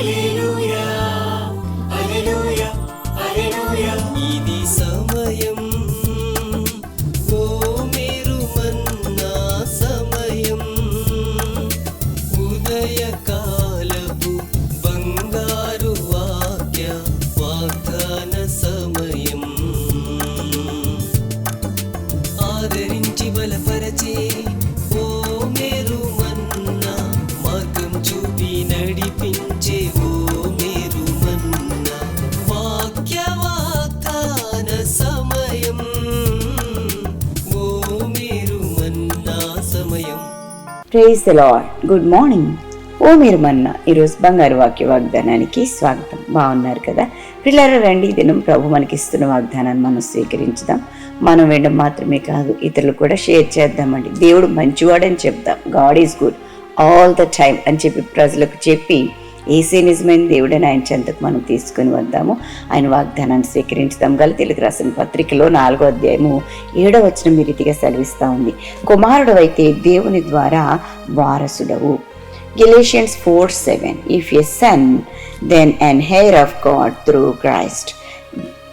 ఇది praise lord good morning ఓ మీరు మన్న ఈరోజు బంగారు వాక్య వాగ్దానానికి స్వాగతం. బాగున్నారు కదా? పిల్లలు రండి దినం ప్రభు మనకి ఇస్తున్న వాగ్దానాన్ని మనం స్వీకరించుదాం. మనం వినడం మాత్రమే కాదు ఇతరులు కూడా షేర్ చేద్దామండి. దేవుడు మంచివాడని చెప్దాం God is good all the time అని చెప్పి ప్రజలకు చెప్పి ఏసే నిజమైన దేవుడని ఆయన చెంతకు మనం తీసుకుని వద్దాము. ఆయన వాగ్దానాన్ని స్వీకరించుదాం. గల తెలుగు రాసిన పత్రికలో నాలుగో అధ్యాయము ఏడో వచ్చిన మీ రీతిగా సెలవిస్తా ఉంది. కుమారుడు అయితే దేవుని ద్వారా వారసుడవు. Galatians four seven if a son then and heir of God through Christ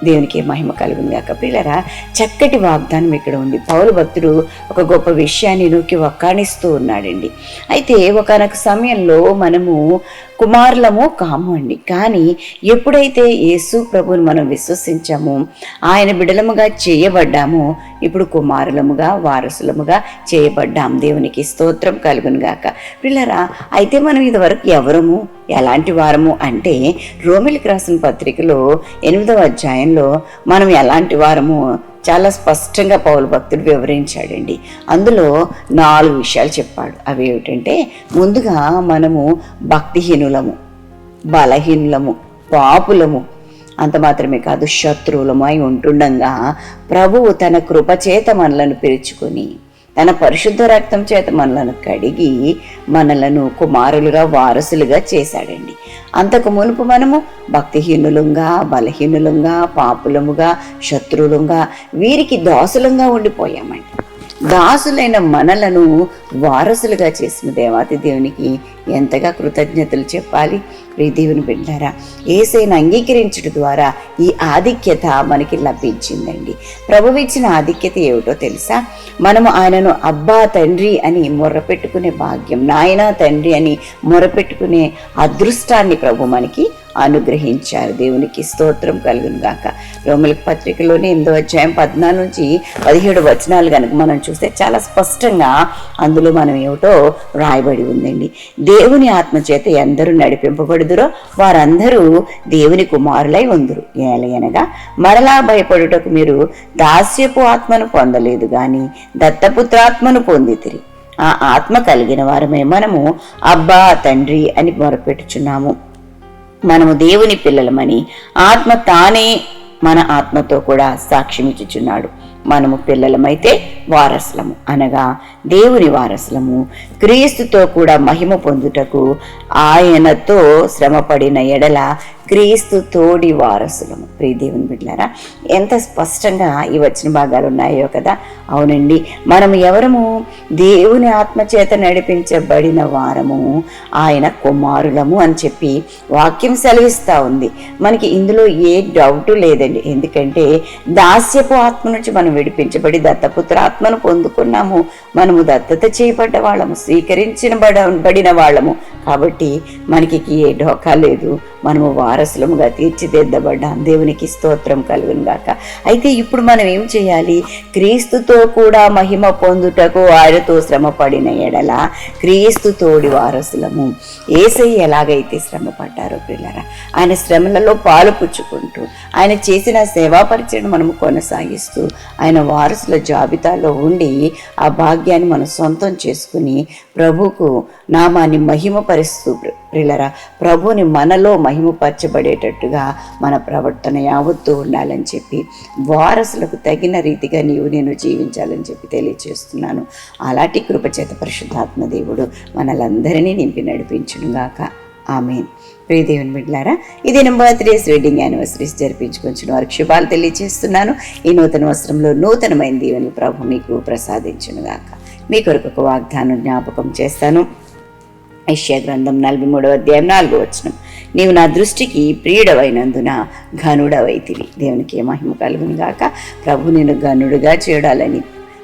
దేవునికి మహిమ కలుగును గాక. ప్రియులరా చక్కటి వాగ్దానం ఇక్కడ ఉంది. పౌరు భక్తుడు ఒక గొప్ప విషయాన్ని నూకి వక్కాణిస్తూ ఉన్నాడండి. అయితే ఒకనొక సమయంలో మనము కుమారులము కాము అండి. కానీ ఎప్పుడైతే యేసు ప్రభుని మనం విశ్వసించామో ఆయన బిడలముగా చేయబడ్డామో ఇప్పుడు కుమారులముగా వారసులముగా చేయబడ్డాం. దేవునికి స్తోత్రం కలుగును గాక. పిల్లరా అయితే మనం ఇదివరకు ఎవరము? ఎలాంటి వారము అంటే రోమిలికి రాసిన పత్రికలో ఎనిమిదవ అధ్యాయంలో మనం ఎలాంటి వారము చాలా స్పష్టంగా పౌలు భక్తుడు వివరించాడండి. అందులో నాలుగు విషయాలు చెప్పాడు. అవి ఏమిటంటే ముందుగా మనము భక్తిహీనులము బలహీనులము పాపులము అంత మాత్రమే కాదు శత్రువులమై ఉంటుండగా ప్రభువు తన కృపచేత మనలను పిలుచుకొని తన పరిశుద్ధ రక్తం చేత మనలను కడిగి మనలను కుమారులుగా వారసులుగా చేశాడండి. అంతకు మునుపు మనము భక్తిహీనులంగా బలహీనులంగా పాపులముగా శత్రువులుగా వీరికి దోసలంగా ఉండిపోయామండి. దాసులైన మనలను వారసులుగా చేసిన దేవాతి దేవునికి ఎంతగా కృతజ్ఞతలు చెప్పాలి. ప్రియ దేవుని బిడ్డారా ఏసైన అంగీకరించడం ద్వారా ఈ ఆధిక్యత మనకి లభించిందండి. ప్రభు ఇచ్చిన ఆధిక్యత ఏమిటో తెలుసా? మనము ఆయనను అబ్బా తండ్రి అని మొరపెట్టుకునే భాగ్యం నాయన తండ్రి అని మొరపెట్టుకునే అదృష్టాన్ని ప్రభు మనకి అనుగ్రహించారు. దేవునికి స్తోత్రం కలుగును గాక. రోమల పత్రికలోనే ఎనిమిదో అధ్యాయం పద్నాలుగు నుంచి పదిహేడు వచనాలు కనుక మనం చూస్తే చాలా స్పష్టంగా అందులో మనం ఏమిటో రాయబడి ఉందండి. దేవుని ఆత్మ చేత ఎందరూ నడిపింపబడుదురో వారందరూ దేవుని కుమారులై ఉందరు. ఏలయనగా మరలా భయపడుటకు మీరు దాస్యపు ఆత్మను పొందలేదు కానీ దత్తపుత్రాత్మను పొందితిరి. ఆ ఆత్మ కలిగిన వారమే మనము అబ్బా తండ్రి అని మొరపెట్టుచున్నాము. మనము దేవుని పిల్లలమని ఆత్మ తానే మన ఆత్మతో కూడా సాక్ష్యం ఇచ్చుచున్నాడు. మనము పిల్లలమైతే వారసులము అనగా దేవుని వారసులము. క్రీస్తుతో కూడా మహిమ పొందుటకు ఆయనతో శ్రమపడిన ఎడల క్రీస్తు తోడి వారసులము. ప్రియ దేవుని బిడ్డారా ఎంత స్పష్టంగా ఈ వచ్చిన భాగాలు ఉన్నాయో కదా? అవునండి. మనము ఎవరము? దేవుని ఆత్మచేత నడిపించబడిన వారము. ఆయన కుమారులము అని చెప్పి వాక్యం సెలవిస్తూ ఉంది. మనకి ఇందులో ఏ డౌట్ లేదండి. ఎందుకంటే దాస్యపు ఆత్మ నుంచి మనం విడిపించబడి దత్తపుత్ర ఆత్మను పొందుకున్నాము. మనము దత్తత చేయబడ్డ వాళ్ళము. స్వీకరించిన బడిన వాళ్ళము. కాబట్టి మనకి ఏ ఢోకా లేదు. మనము వారసులముగా తీర్చిదిద్దబడ్డాం. దేవునికి స్తోత్రం కలుగును గాక. అయితే ఇప్పుడు మనం ఏం చేయాలి? క్రీస్తుతో కూడా మహిమ పొందుటకు ఆయనతో శ్రమ పడిన ఎడల క్రీస్తు తోడి వారసులము. ఏసై ఎలాగైతే శ్రమ పడ్డారో పిల్లరా ఆయన శ్రమలలో పాలు పుచ్చుకుంటూ ఆయన చేసిన సేవా పరిచయం మనము కొనసాగిస్తూ ఆయన వారసుల జాబితాలో ఉండి ఆ భాగ్యాన్ని మనం సొంతం చేసుకుని ప్రభుకు నామాన్ని మహిమపరుస్తూ ప్రిలరా ప్రభుని మనలో మహిమపరచబడేటట్టుగా మన ప్రవర్తన యావత్తూ ఉండాలని చెప్పి వారసులకు తగిన రీతిగా నీవు నేను జీవించాలని చెప్పి తెలియచేస్తున్నాను. అలాంటి కృపచేత పరిశుద్ధాత్మ దేవుడు మనలందరినీ నింపి నడిపించునుగాక. ఆమెన్. ప్రియ బిడ్లారా ఇది నా త్రీస్ వెడ్డింగ్ యానివర్సరీస్ జరిపించుకొచ్చిన వారికి శుభాలు తెలియజేస్తున్నాను ఈ నూతన వస్త్రంలో నూతనమైన దీవెనలు ప్రభు మీకు ప్రసాదించునుగాక. మీ కొరకు ఒక వాగ్దానం జ్ఞాపకం చేస్తాను. గ్రంథం నలభై మూడవ అధ్యాయం నాలుగో వచనం. నీవు నా దృష్టికి ప్రియుడవైనందున ఘనుడవైతివి. దేవునికి మహిమ కలుగును గాక. ప్రభు నేను ఘనుడుగా చేయడాలని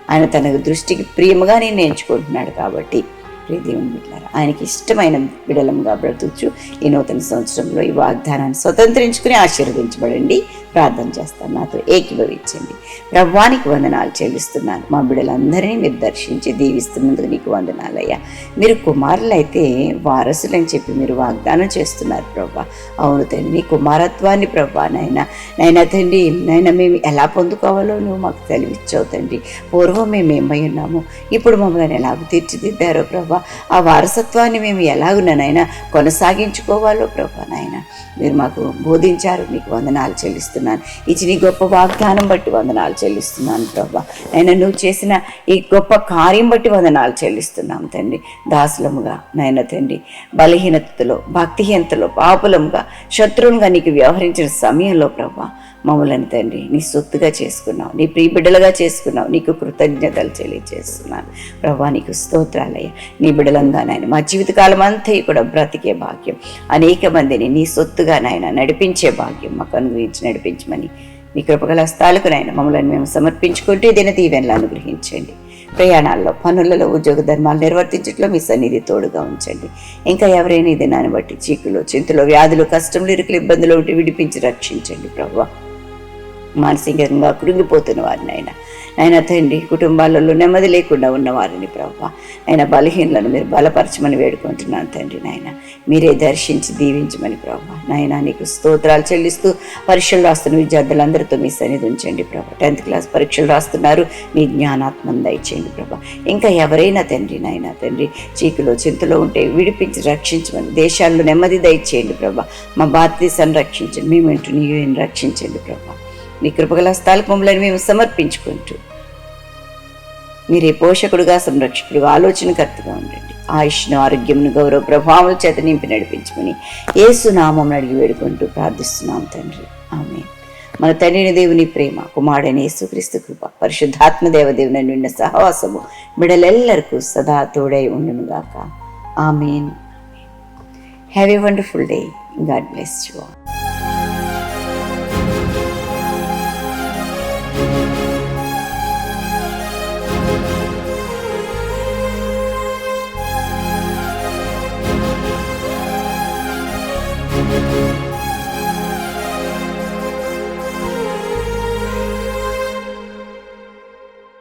ఆయన తన దృష్టికి ప్రియముగా నేను నేర్చుకుంటున్నాడు కాబట్టి. ప్రియ దేవుని బిడ్డలారా ఆయనకి ఇష్టమైన బిడలంగా బ్రతుకుచు. ఈ నూతన సంవత్సరంలో ఈ వాగ్దానాన్ని స్వతంత్రించుకుని ఆశీర్వదించబడండి. ప్రార్థన చేస్తాను. నాతో ఏకీభవించండి. ప్రభువానికి వందనాలు చెల్లిస్తున్నాను. మా బిడ్డలందరినీ మీరు దర్శించి దీవిస్తున్నందుకు నీకు వందనాలయ్యా మీరు కుమారులైతే వారసులని చెప్పి మీరు వాగ్దానం చేస్తున్నారు ప్రభా. అవును తండ్రి నీ కుమారత్వాన్ని ప్రభా నాయన. నైనా తండ్రి నైనా మేము ఎలా పొందుకోవాలో నువ్వు మాకు తెలివిచ్చావు తండ్రి. పూర్వం మేము ఏమై ఉన్నాము ఇప్పుడు మమ్మల్ని ఎలాగ తీర్చిదిద్దారో ప్రభా. ఆ వారసత్వాన్ని మేము ఎలాగున్నానైనా కొనసాగించుకోవాలో ప్రభా నాయన. మీరు మాకు బోధించారు మీకు వందనాలు చెల్లిస్తున్నాను ఇచ్చిన ఈ గొప్ప వాగ్దానం బట్టి వందనాలు చెల్లిస్తున్నాను ప్రభా. అయినా నువ్వు చేసిన ఈ గొప్ప కార్యం బట్టి వందనాలు చెల్లిస్తున్నాం తండ్రి. దాసులముగా నాయన తండ్రి బలహీనతలో భక్తిహీనతలో పాపులముగా శత్రువులుగా నీకు వ్యవహరించిన సమయంలో ప్రభా మమ్మల్ని తండ్రి నీ సొత్తుగా చేసుకున్నావు. నీ ప్రియ బిడ్డలుగా చేసుకున్నావు. నీకు కృతజ్ఞతలు తెలియజేస్తున్నాను ప్రభా నీకు స్తోత్రాలయ్య. నీ బిడ్డలంగా నాయన మా జీవితకాలం అంతా కూడా బ్రతికే భాగ్యం. అనేక మందిని నీ సొత్తుగా నాయన నడిపించే భాగ్యం మాకు అనుగ్రహించి నడిపించమని నీ కృపగల స్థాలకు నాయన మమ్మల్ని మేము సమర్పించుకుంటే దిన దీవెనలు అనుగ్రహించండి. ప్రయాణాల్లో పనులలో ఉద్యోగ ధర్మాలు నిర్వర్తించట్లో మీ సన్నిధి తోడుగా ఉంచండి. ఇంకా ఎవరైనా ఇది దినాన్ని బట్టి చీకులు చింతలు వ్యాధులు కష్టములు ఇరుకులు ఇబ్బందులు ఉంటే విడిపించి రక్షించండి ప్రభావ మానసికంగా కృంగిపోతున్న వారిని ఆయన. ఆయన తండ్రి కుటుంబాలలో నెమ్మది లేకుండా ఉన్నవారిని ప్రభా. ఆయన బలహీనలను మీరు బలపరచమని వేడుకుంటున్నాను తండ్రి నాయన. మీరే దర్శించి దీవించమని ప్రభా. నాయన నీకు స్తోత్రాలు చెల్లిస్తూ పరీక్షలు రాస్తున్న విద్యార్థులందరితో మీ సన్నిధి ఉంచండి ప్రభా. టెన్త్ క్లాస్ పరీక్షలు రాస్తున్నారు. మీ జ్ఞానాత్మం దయచేయండి ప్రభా. ఇంకా ఎవరైనా తండ్రి నాయన తండ్రి చీకులో చింతలో ఉంటే విడిపించి రక్షించమని దేశాల్లో నెమ్మది దయచేయండి ప్రభా. మా భారతదేశాన్ని రక్షించండి. మేము ఇంటూ నీవేని రక్షించండి ప్రభా. నీ కృపగల స్థాలకములను మేము సమర్పించుకుంటూ మీరే పోషకుడుగా సంరక్షకుడుగా ఆలోచనకర్తగా ఉండండి. ఆయుష్ను ఆరోగ్యమును గౌరవ ప్రభావాల చేత నింపి నడిపించమని ఏసు నామం అడిగి వేడుకుంటూ ప్రార్థిస్తున్నాం తండ్రి. ఆమె మన తండ్రిని దేవుని ప్రేమ కుమారుడైన యేసుక్రీస్తు కృప పరిశుద్ధాత్మ దేవదేవుని నిన్న సహవాసము బిడలెల్లరికూ సదా తోడై ఉండునుగాక. Amen. Have a wonderful day God bless you all